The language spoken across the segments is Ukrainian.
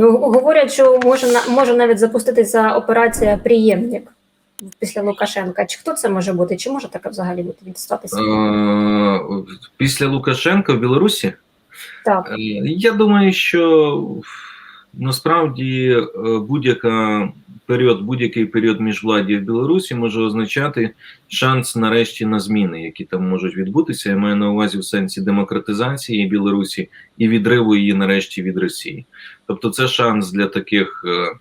Ну, говорять, що може, може навіть запуститися операція «Приємник» після Лукашенка. Чи хто це може бути? Чи може таке взагалі бути відстатися? Е, Після Лукашенка в Білорусі Так. Е, Я думаю, що насправді е, будь-яка період, будь-який період міжвладдя в Білорусі може означати шанс нарешті на зміни, які там можуть відбутися. Я маю на увазі в сенсі демократизації Білорусі і відриву її нарешті від Росії. Тобто, це шанс для таких е,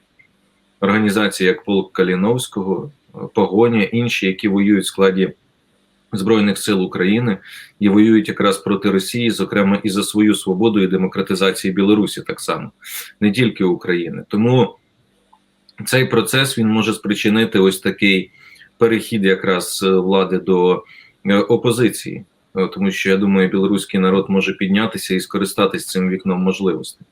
організацій, як Полк Каліновського, е, Погоня, інші, які воюють в складі Збройних сил України і воюють якраз проти Росії, зокрема і за свою свободу і демократизацію Білорусі, так само, не тільки України. Тому цей процес він може спричинити ось такий перехід якраз е, влади до е, опозиції, Е, тому що я думаю, білоруський народ може піднятися і скористатися цим вікном можливостей,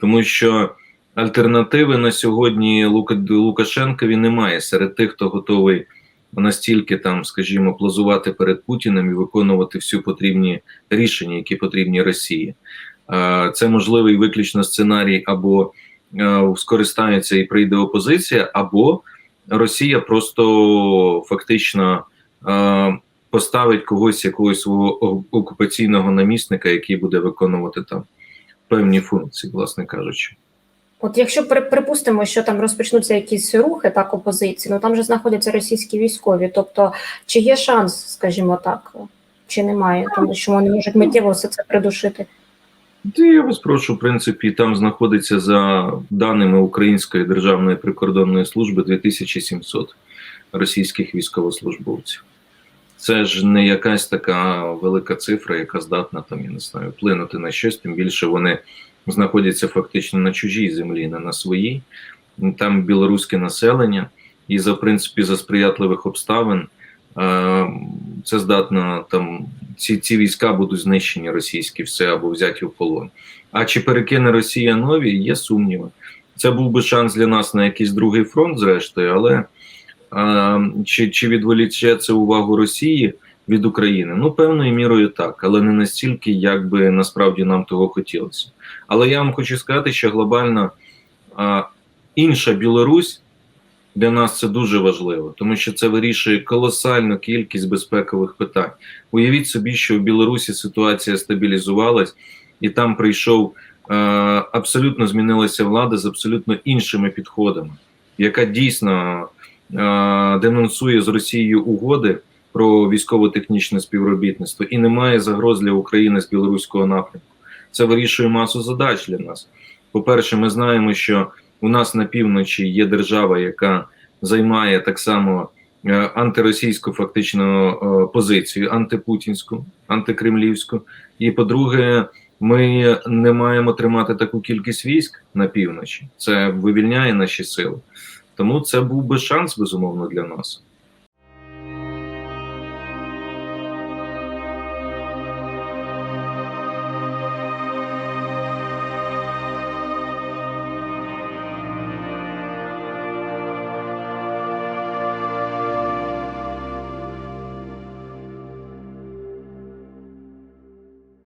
тому що альтернативи на сьогодні Лука Лукашенкові немає серед тих, хто готовий настільки там, скажімо, плазувати перед Путіним і виконувати всі потрібні рішення, які потрібні Росії. Це можливий виключно сценарій або скористається і прийде опозиція, або Росія просто фактично е, поставить когось якогось свого окупаційного намісника, який буде виконувати там певні функції, власне кажучи. От якщо при- припустимо, що там розпочнуться якісь рухи так опозиції, ну там же знаходяться російські військові. Тобто, чи є шанс, скажімо так, чи немає, тому що вони можуть миттєво все це придушити. Я вас прошу, в принципі, там знаходиться за даними Української державної прикордонної служби 2700 російських військовослужбовців. Це ж не якась така велика цифра, яка здатна там, я не знаю, вплинути на щось, тим більше вони знаходяться фактично на чужій землі, не на своїй. Там білоруське населення, і за принципі за сприятливих обставин е, це здатно там ці, ці війська будуть знищені російські все або взяті в полон. А чи перекине Росія нові? Є сумніви. Це був би шанс для нас на якийсь другий фронт, зрештою, але е, чи, чи відволіче це увагу Росії від України? Ну, певною мірою так, але не настільки, як би насправді нам того хотілося. Але я вам хочу сказати, що глобально е, інша Білорусь для нас це дуже важливо, тому що це вирішує колосальну кількість безпекових питань. Уявіть собі, що в Білорусі ситуація стабілізувалась, і там прийшов е, абсолютно змінилася влада з абсолютно іншими підходами, яка дійсно е, денонсує з Росією угоди про військово-технічне співробітництво і немає загроз для України з білоруського напрямку. Це вирішує масу задач для нас. По-перше, ми знаємо, що у нас на півночі є держава, яка займає так само е, антиросійську фактично е, позицію, антипутінську, антикремлівську. І по-друге, ми не маємо тримати таку кількість військ на півночі. Це вивільняє наші сили. Тому це був би шанс, безумовно, для нас.